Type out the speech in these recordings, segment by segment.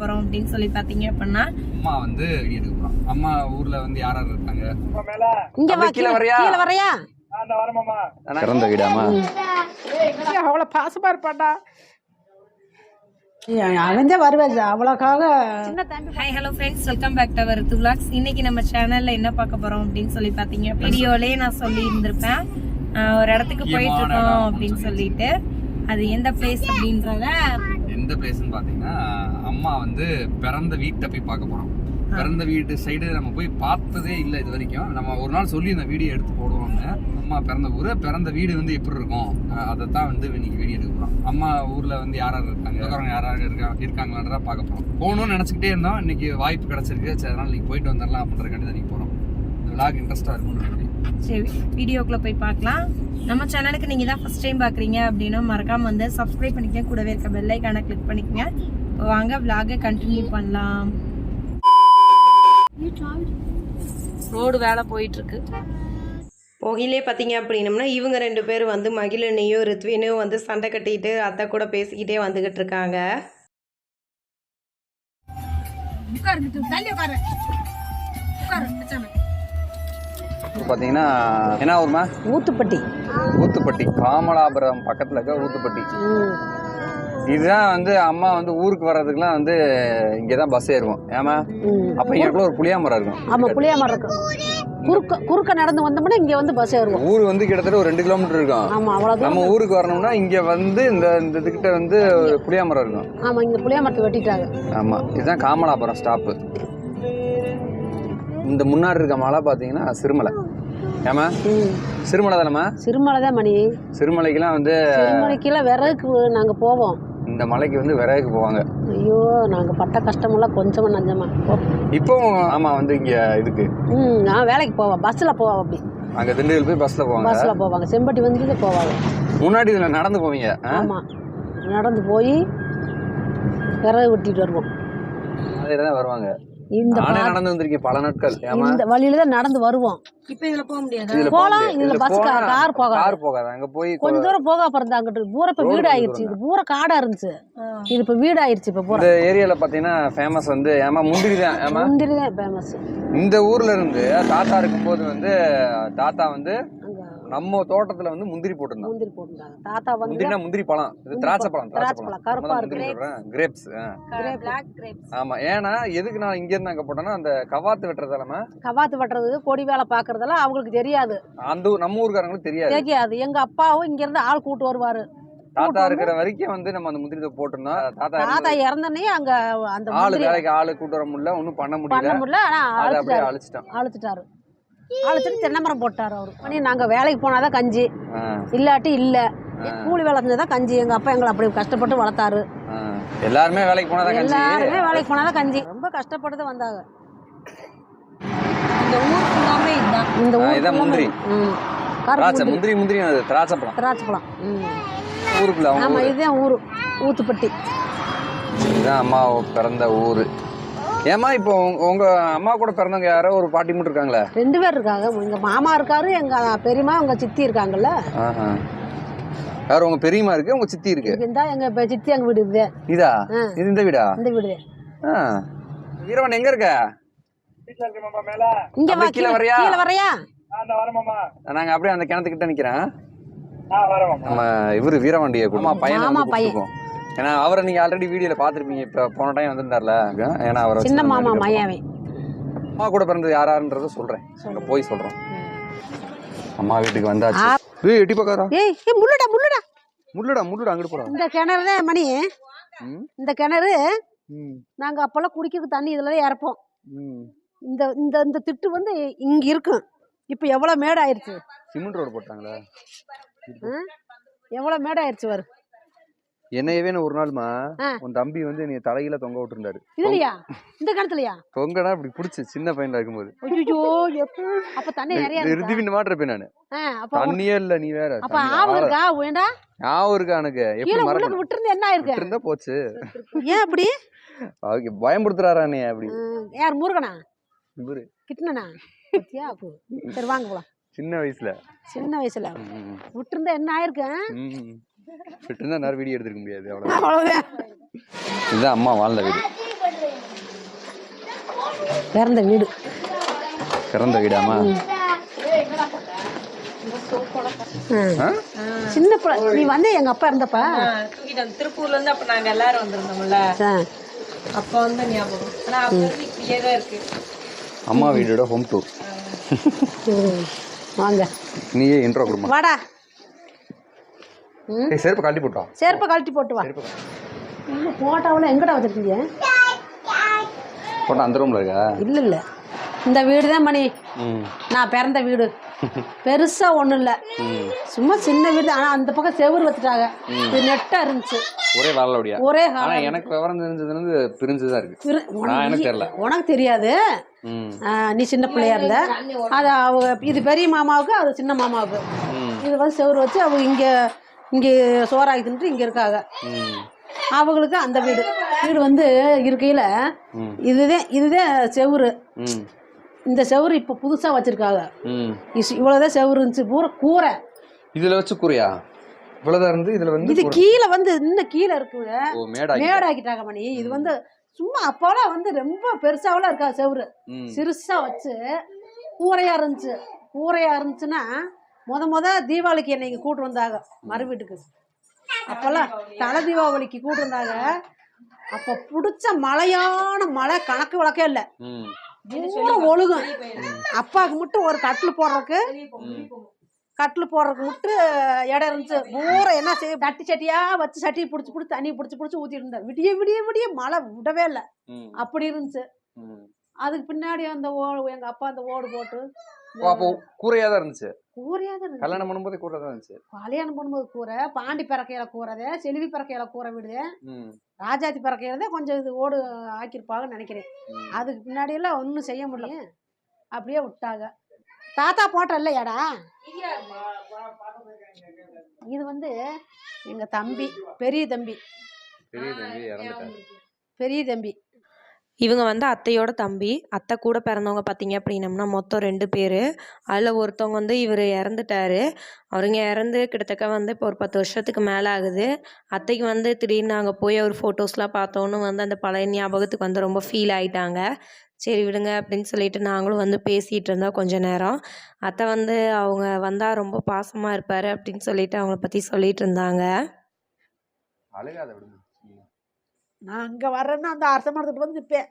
போறோம் அப்படின்னு சொல்லி பாத்தீங்க அப்படின்னா அம்மா வந்து வெடி எடுக்க போறோம் அம்மா ஊர்ல வந்து யார் யார் இருக்காங்க? இங்க வா கீழே வரியா? கீழே வரையா? பிறந்த வீடாமா. அவ்வளோ பாசமா இருப்பாட்டா அவன் தான் வருவேன் அவ்வளோக்காக hi hello friends welcome back to our vlogs இன்னைக்கு நம்ம சேனல்ல என்ன பார்க்க போறோம் அப்படின்னு சொல்லி பாத்தீங்க வீடியோலயே நான் சொல்லி இருந்திருப்பேன் ஒரு இடத்துக்கு போயிட்டு இருக்கோம் அப்படின்னு சொல்லிட்டு. அது எந்த பிளேஸ் அப்படின்றத எந்த பிளேஸ்னு பாத்தீங்கன்னா அம்மா வந்து பிறந்த வீட்டை போய் பார்க்க போறோம். பிறந்த வீட்டு சைடு நம்ம போய் பார்த்ததே இல்லை இது வரைக்கும். நம்ம ஒரு நாள் சொல்லி இந்த வீடியோ எடுத்து போடுவோம்னு அம்மா பிறந்த ஊர் பிறந்த வீடு வந்து எப்படி இருக்கும்? அதை தான் வந்து இன்னைக்கு வீடியோ எடுக்க போறோம். அம்மா ஊர்ல வந்து யார் யார் இருக்காங்க? இருக்கிறவங்க யார் யார் இருக்கா இருக்காங்களான்றத பார்க்க போறோம். போகணும்னு நினச்சிக்கிட்டே இருந்தோம். இன்னைக்கு வாய்ப்பு கிடைச்சிருக்கு. சரி அதனால இன்னைக்கு போயிட்டு வந்துடலாம் அப்படின்றக்காண்டி தான் போறோம். இந்த விளாக் இன்ட்ரெஸ்டா இருக்கும்னு நினைக்கிறேன். சரி வீடியோக்குள்ள போய் பார்க்கலாம். நம்ம சேனலுக்கு நீங்க தான் ஃபர்ஸ்ட் டைம் பாக்குறீங்க அப்படின்னா மறக்காம வந்து சப்ஸ்கிரைப் பண்ணிக்கங்க. கூடவே இருக்க பெல் ஐக்கானை கிளிக் பண்ணிக்கங்க. வாங்க vlog கண்டினியூ பண்ணலாம். ரோடு வேலை போயிட்டு இருக்கு போகிலே பார்த்தீங்க அப்படின்னம்னா இவங்க ரெண்டு பேரும் வந்து மகிழனையும் ரித்வினையும் வந்து சண்டை கட்டிட்டு அத்தை கூட பேசிக்கிட்டே வந்துகிட்டு இருக்காங்க. இப்போ பார்த்தீங்கன்னா என்ன ஊர்மா ஊத்துப்பட்டி. ஊத்துப்பட்டி. காமலாபுரம் பக்கத்தில் இருக்க ஊத்துப்பட்டி. இதுதான் வந்து அம்மா வந்து ஊருக்கு வர்றதுக்குலாம் வந்து இங்கே தான் பஸ் ஏறுவோம் ஏமா அப்போ இங்கக்குள்ள ஒரு புளியா மரம் இருக்கும். ஆமாம் புளியா மரம் இருக்கும். குறுக்க குறுக்க நடந்து வந்தோம்னா இங்கே வந்து பஸ் ஏறுவோம். ஊர் வந்து கிட்டத்தட்ட ஒரு ரெண்டு கிலோமீட்டர் இருக்கும். ஆமாம் அவ்வளோ நம்ம ஊருக்கு வரணும்னா இங்கே வந்து இந்த இந்த இதுக்கிட்ட வந்து ஒரு புளியா மரம் இருக்கும். ஆமாம் இங்கே புளியா மரத்தை வெட்டிட்டாங்க. ஆமாம் இதுதான் காமலாபுரம் ஸ்டாப்பு இந்த முன்னாடி இருக்க மலை பார்த்தீங்கன்னா சிறுமலை. ஏமா சிறுமலை தானேம்மா? சிறுமலை தான் மணி. சிறுமலைக்கெல்லாம் வந்து சிறுமலைக்கெல்லாம் விறகுக்கு நாங்கள் போவோம். இந்த மலைக்கு வந்து விறகுக்கு போவாங்க. ஐயோ நாங்கள் பட்ட கஷ்டமெல்லாம் கொஞ்சமா நஞ்சமா. இப்போ ஆமாம் வந்து இங்கே இதுக்கு. ம் நான் வேலைக்கு போவேன் பஸ்ஸில் போவோம் அப்படி. அங்கே திண்டுக்கல் போய் பஸ்ஸில் போவாங்க. பஸ்ஸில் போவாங்க. செம்பட்டி வந்து போவாங்க. முன்னாடி இதில் நடந்து போவீங்க? ஆமாம் நடந்து போய் விறகு வெட்டிட்டு வருவோம். அதில் தான் வருவாங்க. இந்த நடந்து வந்திருக்கேன் பல நாட்கள். இந்த வழியில தான் நடந்து வருவோம். இப்போ இதுல போக முடியாது. போலாம். இதுல பஸ் கார் போகாது. கார் போகாது. அங்க போய் கொஞ்ச தூரம் போக அப்புறம் அங்கிட்டு பூரா இப்ப வீடு ஆயிருச்சு இது பூரா காடா இருந்துச்சு. இது இப்ப வீடு ஆயிருச்சு இப்ப பூரா. இந்த ஏரியால பாத்தீங்கன்னா ஃபேமஸ் வந்து ஏமா முந்திரி தான் ஏமா முந்திரி தான் ஃபேமஸ் இந்த ஊர்ல இருந்து தாத்தா இருக்கும்போது வந்து தாத்தா வந்து நம்ம தோட்டத்துல வந்து முந்திரி போட்டிருந்தாங்க. முந்திரி போட்டுருந்தாங்க. தாத்தா வந்து முந்திரினா முந்திரி பழம். இது திராட்சை பழம், திராட்சை பழம். கருப்பா இருக்கு. கிரேப்ஸ் பிளாக் கிரேப்ஸ் ஆமா. ஏன்னா எதுக்கு நான் இங்க இருந்து அங்க போட்டேன்னா அந்த கவாத்து வெட்டுறதாலமா கவாத்து வெட்டுறது கொடி வேலை பாக்குறதெல்லாம் அவங்களுக்கு தெரியாது. அந்த ஊர் நம்ம ஊருக்காரங்களுக்கு தெரியாது. தெரியாது. எங்க அப்பாவும் இங்க இருந்து ஆள் கூட்டு வருவாரு. தாத்தா இருக்கிற வரைக்கும் வந்து நம்ம அந்த முந்திரி போட்டிருந்தோம். தாத்தா தாத்தா இறந்தனே அங்க அந்த ஆளு வேலைக்கு ஆளு கூட்டு வர முடியல ஒன்றும் பண்ண பண்ண முடியல. முடியல ஆனா அதை அப்படியே அழுத்துட்டு தென்னை மரம் போட்டாரு அவரு. பண்ணி நாங்க வேலைக்கு போனாதான் கஞ்சி. இல்லாட்டி இல்ல. கூலி வேலை கஞ்சி. எங்க அப்பா எங்களை அப்படி கஷ்டப்பட்டு வளர்த்தாரு. எல்லாருமே வேலைக்கு போனாதான் கஞ்சி? எல்லாருமே வேலைக்கு போனாதான் கஞ்சி. ரொம்ப கஷ்டப்பட்டு தான் வந்தாங்க. இந்த ஊர் ஃபுல்லாமே இதுதான் இந்த ஊர் முந்திரி. திராட்சை முந்திரி. முந்திரி திராட்சை பழம். திராட்சை பழம் ஊருக்குள்ள அவங்க ஆமா ஊரு. இதுதான் ஊரு. ஊத்துப்பட்டி. இதுதான் அம்மா பிறந்த ஊரு. ஏமா இப்போ உங்க- உங்க அம்மா கூட பிறந்தவங்க யாரோ ஒரு பாட்டி மட்டும் இருக்காங்களே? ரெண்டு பேர் இருக்காங்க. எங்க மாமா இருக்காரு எங்க பெரியம்மா எங்க சித்தி இருக்காங்கல்ல? ஆஹா. யார் உங்க பெரியம்மா இருக்கு உங்க சித்தி இருக்கு? இருந்தா எங்க இப்ப சித்தி எங்க வீடு இது? இதா. இது இந்த வீடா? இந்த வீடு. ஆ. வீரவன் எங்க இருக்க? இங்க வா கீழே வரியா? கீழே வரையா நாங்க அப்படியே அந்த கிணத்துக்கிட்ட நிக்கிறேன். நம்ம இவரு வீரவாண்டிய குடும்பம் பையனை. வந்து பையன். ஏன்னா அவரை நீங்க ஆல்ரெடி வீடியோல பாத்திருப்பீங்க இப்ப போன டைம் வந்திருந்தார்ல. ஏன்னா அவரை சின்ன மாமா மையாவே. அம்மா கூட பிறந்தது யாராருன்றத சொல்றேன். அங்க போய் சொல்றோம். அம்மா வீட்டுக்கு வந்தாச்சு. ஏய் எட்டி பார்க்காரா ஏய் ஏய் முள்ளுடா முள்ளுடா. முள்ளுடா முள்ளுடா அங்கிட்டு போறா இந்த கிணறு தான் மணி. இந்த கிணறு ம், நாங்க அப்பெல்லாம் குடிக்கிறதுக்கு தண்ணி இதுல தான் இறப்போம். ம். இந்த இந்த இந்த திட்டு வந்து இங்க இருக்கும் இப்போ எவ்வளவு மேடு ஆயிருச்சு சிமெண்ட் ரோடு போட்டாங்களா. ஆ? எவ்வளவு மேடு ஆயிருச்சு வரு என்னையவே ஒரு நாள்மா. உன் தம்பி வந்து நீ தலையில தொங்க விட்டுருந்தாரு. இதுலயா? இந்த கிணத்துலயா தொங்கனா இப்படி பிடிச்சி சின்ன பையன்ல இருக்கும்போது. ஐயோ அப்ப தண்ணி நிறைய இருக்கா? ரிதிவின் மாட்டு இருப்பேன் நானு. தண்ணியே இல்ல நீ வேற. அப்ப ஆவு இருக்கா? வேண்டா ஞாபகம் இருக்கா எனக்கு? எப்படி மறக்க விட்டுருந்து என்ன ஆயிருக்கு? இருந்தா போச்சு. ஏன் அப்படி? அவருக்கு பயன்படுத்துறாரா நீ அப்படி? யார் முருகனா? இவரு. கிட்டனா சரி வாங்க போலாம். சின்ன வயசுல. சின்ன வயசுல. விட்டுருந்தா என்ன ஆயிருக்கு விட்டுருந்தா நேரம் வீடியோ எடுத்துருக்க முடியாது அவ்வளவு இதுதான் அம்மா வாழ்ந்த வீடு. பிறந்த வீடு. பிறந்த வீடாமா. சின்ன பிள்ளை நீ வந்து எங்கள் அப்பா இருந்தப்பா? திருப்பூர்ல இருந்து அப்ப நாங்க எல்லாரும் வந்திருந்தோம்ல. அப்ப வந்து ஞாபகம். ஆனா இப்படியே இருக்கு. அம்மா வீடோட ஹோம் டூர். வாங்க. நீயே இன்ட்ரோ கொடுமா வாடா. செருப்பு கழட்டி போட்டோம் செருப்பை கழட்டி போட்டு வா போட்டாவில் எங்கடா வச்சுருக்கீங்க? போட்டோ அந்த ரூம்ல இருக்கா? இல்லை இல்லை. இந்த வீடு தான் மணி நான் பிறந்த வீடு. பெருசாக ஒன்றும் இல்லை. சும்மா சின்ன வீடு ஆனால் அந்த பக்கம் செவுரு வச்சுட்டாங்க. இது நெட்டாக இருந்துச்சு. ஒரே வாழலோடியா ஒரே ஆனா எனக்கு விவரம் தெரிஞ்சதுலேருந்து பிரிஞ்சுதான் இருக்கு. எனக்கு தெரியல. உனக்கு தெரியாது. நீ சின்ன பிள்ளையா இருந்த. அது அவங்க இது பெரிய மாமாவுக்கு அது சின்ன மாமாவுக்கு. இது வந்து செவுரு வச்சு அவங்க இங்கே இங்கே சோறாகி தின்ட்டு இங்கே இருக்காங்க. அவங்களுக்கு அந்த வீடு. வீடு வந்து இருக்கையில் இதுதான் இதுதான் செவுரு. இந்த செவுரு இப்போ புதுசாக வச்சுருக்காங்க. ம். இவ்வளோதான் செவுரு இருந்துச்சு. பூரா கூரை. இதுல வச்சு கூரையா? இவ்வளவுதான் இருந்து இதுல வந்து இது கீழே வந்து இன்னும் கீழே இருக்குங்க. மேடாகி மேடாக்கிட்டாங்க மணி. இது வந்து சும்மா அப்போலாம் வந்து ரொம்ப பெருசாவெல்லாம் இருக்கா செவுரு. ம். சிறுசா வச்சு கூரையா இருந்துச்சு. கூரையா இருந்துச்சுன்னா முத முத தீபாவளிக்கு என்னை இங்கே கூட்டு வந்தாங்க. மறு வீட்டுக்கு. அப்போல்லாம் தலை தீபாவளிக்கு கூட்டு வந்தாங்க. அப்போ பிடிச்ச மழையான மழை கணக்கு வழக்கே இல்லை. பூரா ஒழுகும். அப்பாவுக்கு மட்டும் ஒரு கட்டில் போடுறதுக்கு கட்டில் போடுறதுக்கு மட்டும் இடம் இருந்துச்சு. பூரா என்ன செய்ய சட்டி சட்டியா வச்சு சட்டியை பிடிச்சி பிடிச்சி தண்ணி பிடிச்சி பிடிச்சி ஊற்றிட்டு இருந்தேன். விடிய விடிய விடிய மழை விடவே இல்லை. அப்படி இருந்துச்சு. அதுக்கு பின்னாடி அந்த ஓடு எங்க அப்பா அந்த ஓடு போட்டு அப்போ கூரையா தான் இருந்துச்சு. கூரையா தான் இருந்துச்சு. கல்யாணம் பண்ணும்போதே கூரை தான் இருந்துச்சு. கல்யாணம் பண்ணும்போது கூரை பாண்டி பிறக்கையில கூறதே செல்வி பிறக்கையில கூரை விடுது. ம். ராஜாத்தி பிறக்கையில கொஞ்சம் இது ஓடு ஆக்கியிருப்பாங்கன்னு நினைக்கிறேன். அதுக்கு பின்னாடி எல்லாம் ஒன்றும் செய்ய முடியல. அப்படியே விட்டாங்க. தாத்தா போட்ட இல்லையாடா? இது வந்து எங்க தம்பி பெரிய தம்பி. பெரிய தம்பி பெரிய தம்பி. இவங்க வந்து அத்தையோட தம்பி. அத்தை கூட பிறந்தவங்க பார்த்தீங்க அப்படின்னம்னா மொத்தம் ரெண்டு பேர். அதில் ஒருத்தவங்க வந்து இவர் இறந்துட்டாரு. அவருங்க இறந்து கிட்டத்தட்ட வந்து இப்போ ஒரு பத்து வருஷத்துக்கு மேலே ஆகுது. அத்தைக்கு வந்து திடீர்னு நாங்கள் போய் அவர் ஃபோட்டோஸ்லாம் பார்த்தோன்னு வந்து அந்த பழைய ஞாபகத்துக்கு வந்து ரொம்ப ஃபீல் ஆகிட்டாங்க சரி விடுங்க அப்படின்னு சொல்லிட்டு நாங்களும் வந்து பேசிகிட்டு இருந்தோம் கொஞ்ச நேரம். அத்தை வந்து அவங்க வந்தால் ரொம்ப பாசமாக இருப்பார் அப்படின்னு சொல்லிட்டு அவங்கள பற்றி சொல்லிட்டு இருந்தாங்க. விடுங்க. நான் அங்கே வர்றேன்னா அந்த அரச மரத்துக்கு வந்து நிற்பேன்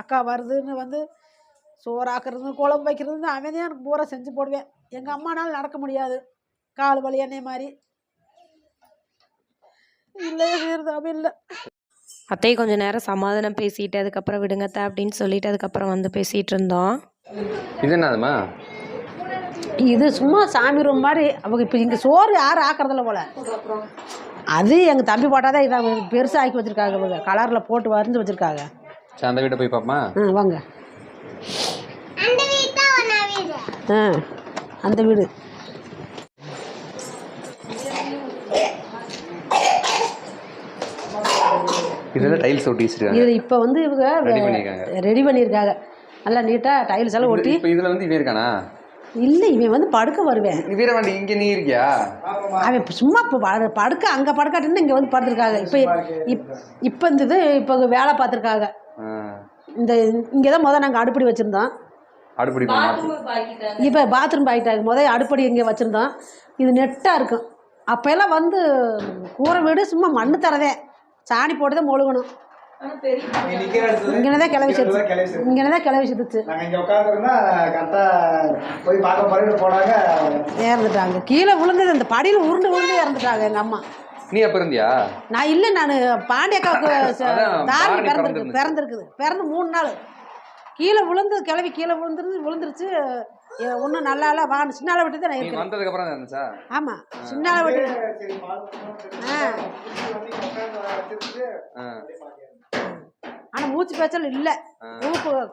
அக்கா வருதுன்னு வந்து சோறாக்குறது குழம்பு வைக்கிறது அவன் தான் எனக்கு பூரா செஞ்சு போடுவேன். எங்கள் அம்மானால நடக்க முடியாது. கால் வலி என்னை மாதிரி. இல்லை அவன் இல்லை. அத்தையை கொஞ்ச நேரம் சமாதானம் பேசிட்டு அதுக்கப்புறம் விடுங்கத்த அப்படின்னு சொல்லிட்டு அதுக்கப்புறம் வந்து பேசிகிட்டு இருந்தோம். இது என்னதுமா இது சும்மா சாமி ரூம் மாதிரி. அவங்க இப்போ இங்கே சோறு யாரும் ஆக்குறதில்ல போல. அது எங்கள் தம்பி போட்டால் தான் இதை பெருசாக ஆக்கி வச்சுருக்காங்க இவங்க. கலரில் போட்டு வரைஞ்சி வச்சுருக்காங்க. சரி அந்த வீட்டை போய் பார்ப்போமா ஆ வாங்க. ஆ அந்த வீடு. இதில் டைல்ஸ் ஒட்டி வச்சிருக்காங்க. இப்போ வந்து இவங்க ரெடி பண்ணியிருக்காங்க ரெடி பண்ணியிருக்காங்க நல்லா நீட்டாக டைல்ஸ் எல்லாம் ஒட்டி. இப்போ இதில் வந்து இவன் இருக்கானா? இல்லை இவன் வந்து படுக்க வருவேன். நீ வீரவாண்டி இங்கே நீ இருக்கியா? அவன் இப்ப சும்மா இப்போ படு- படுக்க அங்கே படுக்காட்டுன்னு இங்கே வந்து படுத்துருக்காங்க. இப்போ இப் இப்போ இந்த இது இப்போ வேலை பார்த்துருக்காங்க. ஆ. இந்த இங்கே தான் முதல் நாங்கள் அடுப்படி வச்சுருந்தோம். அடுப்படி இப்போ பாத்ரூம் ஆகிட்டாங்க முதல் அடுப்படி இங்கே வச்சுருந்தோம். இது நெட்டாக இருக்கும். அப்போல்லாம் வந்து கூரை வீடு சும்மா மண்ணு தரதே. சாணி போட்டு தான் மொழுகணும். இங்கே தான் கிளவி செத்துச்சு. இங்கே தான் கிளவி போனாங்க. இறந்துட்டாங்க. கீழே விழுந்தது அந்த படியில் உருண்டு உருண்டு இறந்துட்டாங்க எங்கள் அம்மா. நீ அப்போ இருந்தியா? நான் இல்லை நான் பாண்டியக்காவுக்கு தாரணி பிறந்திருக்கு. பிறந்திருக்குது. பிறந்து மூணு நாள். கீழே விழுந்து கிளவி கீழே விழுந்துருந்து விழுந்துருச்சு. ஒன்றும் நல்லா இல்லை வா சின்னால விட்டு தான் நான் வந்ததுக்கு அப்புறம் இருந்துச்சா? ஆமாம் சின்னால விட்டு ஆ. ஆ. ஆனால் மூச்சு பேச்சல் இல்லை.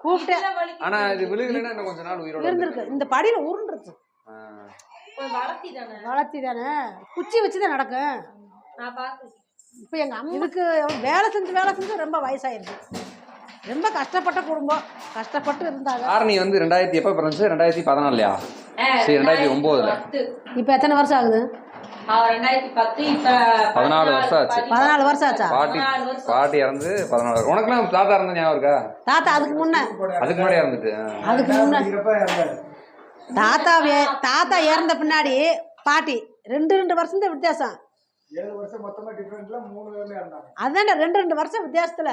கூப்பிட்டேன். ஆனா இது விழுகலைன்னா இன்னும் கொஞ்ச நாள் உயிரோட இருந்திருக்கு இந்த படியில் உருண்டுருச்சு. வளர்த்தி தானே? குச்சி வச்சு தான் நடக்கும். இப்போ எங்கள் அம்மாவுக்கு வேலை செஞ்சு வேலை செஞ்சு ரொம்ப வயசாயிருச்சு. ரொம்ப கஷ்டப்பட்ட குடும்பம். கஷ்டப்பட்டு இருந்தாங்க. ஆரணி வந்து ரெண்டாயிரத்தி எப்போ பிறந்துச்சு? ரெண்டாயிரத்தி பதினாலுலையா? சரி ரெண்டாயிரத்தி ஒம்போதுல. இப்போ எத்தனை வருஷம் ஆகுது? பதினாலு வருஷம் ஆச்சு. பதினாலு வருஷம் ஆச்சா? பாட்டி பாட்டி இறந்து பதினாலு வருஷம். உனக்குலாம் தாத்தா இறந்த ஞாபகம் இருக்கா? தாத்தா அதுக்கு முன்ன. அதுக்கு முன்னாடி இறந்துட்டு. அதுக்கு முன்ன. தாத்தா வே- தாத்தா இறந்த பின்னாடி பாட்டி ரெண்டு ரெண்டு வருஷம் தான் வித்தியாசம் பேருமே அதான்டா ரெண்டு ரெண்டு வருஷம் வித்தியாசத்துல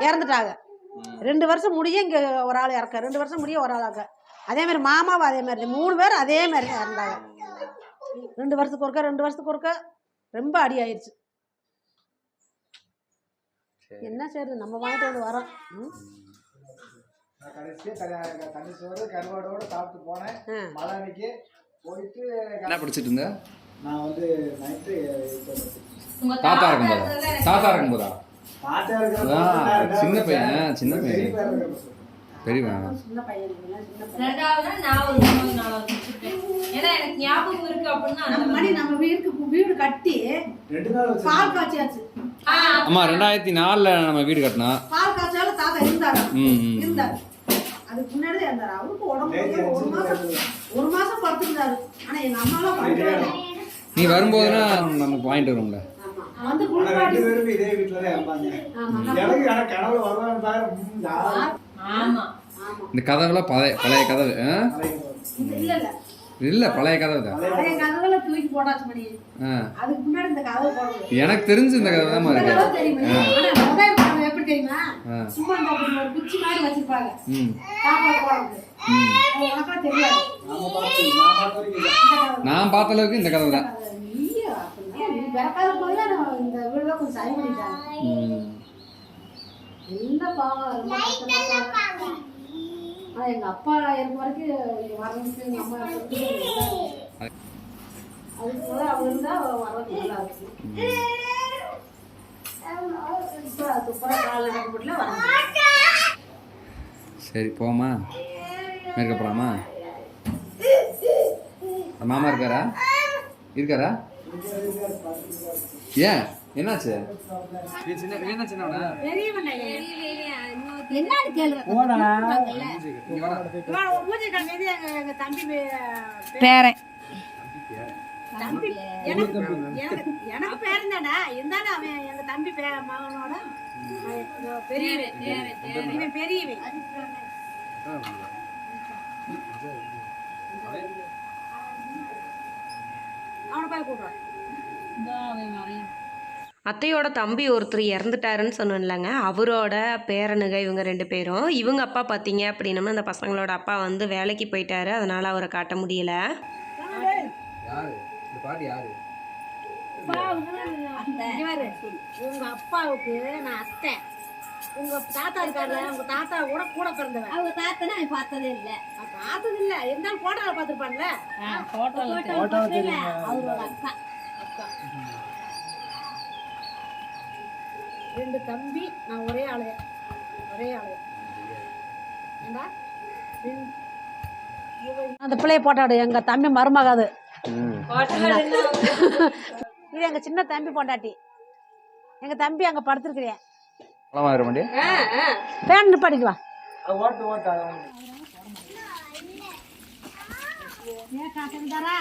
இறந்துட்டாங்க. ரெண்டு வருஷம் முடிய இங்க ஒரு ஆள் இறக்க ரெண்டு வருஷம் முடிய ஒரு ஆள் இறக்க அதே மாதிரி மாமாவும் அதே மாதிரி. மூணு பேர் அதே மாதிரி தான் இறந்தாங்க. ரெண்டு வருஷத்துக்கு ஒருக்க ரெண்டு வருஷத்துக்கு ஒருக்க ரொம்ப அடி ஆயிடுச்சு என்ன செய்யறது நம்ம வாங்கிட்டு வந்து வரோம். என்ன படிச்சிட்டு இருந்த? நான் வந்து நைட்டு தாத்தா இருக்கும்போதா? தாத்தா இருக்கும்போதா? சின்ன பையன்? சின்ன பையன். பெரியவன். ரெண்டாவது நான் ஒரு ஏன்னா எனக்கு ஞாபகம் இருக்கு அப்படின்னா அந்த நம்ம மணி நம்ம வீட்டுக்கு வீடு கட்டி ரெண்டு நாள் வச்சு பால் காய்ச்சியாச்சு ஆமா ரெண்டாயிரத்தி நாலுல நம்ம வீடு கட்டினோம் பால் காய்ச்சாலும் தாத்தா இருந்தாரு. இருந்தாரு. அதுக்கு முன்னாடி இருந்தாரு அவருக்கு உடம்பு ஒரு மாசம் ஒரு மாசம் படுத்திருந்தாரு. ஆனா எங்க அம்மாலாம் இல்லை. நீ வரும்போதுனா நமக்கு வாங்கிட்டு வரும்ல வந்து குளிப்பாட்டி ரெண்டு பேருமே இதே வீட்டுல தான் இருப்பாங்க ஆமா. எனக்கு ஆனா கனவு வருவான்னு பாரு. ம், யாரும் ஆமா ஆமா. இந்த கதவுலாம் பழைய பழைய கதவு இல்ல இல்ல இல்ல பழைய கதவு தான். பழைய கதவுல தூக்கி போட்டாச்சு மணி. ஆ. அதுக்கு முன்னாடி இந்த கதவு போடுறது எனக்கு தெரிஞ்சு இந்த கதவு தான் நான் பார்த்த அளவுக்கு இந்த கதவு தான். என்ன பாவம் ரொம்ப கஷ்டப்பட்டாங்க ஆனா எங்க அப்பா இருக்க வரைக்கும் வர்றதுக்கு எங்க அம்மா அதுக்கு மேல அவங்க இருந்தா வர்றதுக்கு நல்லா இருக்கு. இப்ப துப்புரா கால முடியல வர சரி போமா இருக்க போலாமா? மாமா இருக்காரா? இருக்காரா? ஏன்? என்னாச்சு? என்ன சின்ன என்னன்னு கேளு போடா. மூஞ்சி கண்ணு எங்க எங்க தம்பி பேரன். தம்பி எனக்கு எனக்கு பேரன் தானே இருந்தாலும் அவன் எங்க தம்பி பே மகனோட பெரியவன் இவன். பெரியவன் அவனை போய் கூப்பிடுறான் அத்தையோட தம்பி ஒருத்தர் இறந்துட்டாருன்னு சொன்னேன்லங்க. அவரோட பேரனுங்க இவங்க ரெண்டு பேரும். இவங்க அப்பா பார்த்தீங்க அப்படின்னா அந்த பசங்களோட அப்பா வந்து வேலைக்கு போயிட்டாரு. அதனால அவரை காட்ட முடியல. யாரு? இந்த பாட்டி யாரு? இவரு, உங்க அப்பாவுக்கு நான் அத்தை. உங்க தாத்தா இருக்காருல்ல உங்க தாத்தா கூட கூட பிறந்தவன். அவங்க தாத்தா நான் பார்த்ததே இல்ல. பார்த்தது இல்ல. இருந்தாலும் போட்டோல பாத்துருப்பாங்கல்ல அவரோட அக்கா. அக்கா. ரெண்டு தம்பி நான் ஒரே ஆளு ஒரே ஆளு ஏண்டா? ரெண்டு- அந்த பிள்ளைய போட்டாடு எங்க தம்பி மருமகாது. இது எங்க சின்ன தம்பி பொண்டாட்டி. எங்க தம்பி அங்க படுத்திருக்கிறேன் பேன் நிப்பாடிக்குவா. ஏன் காசு தரா?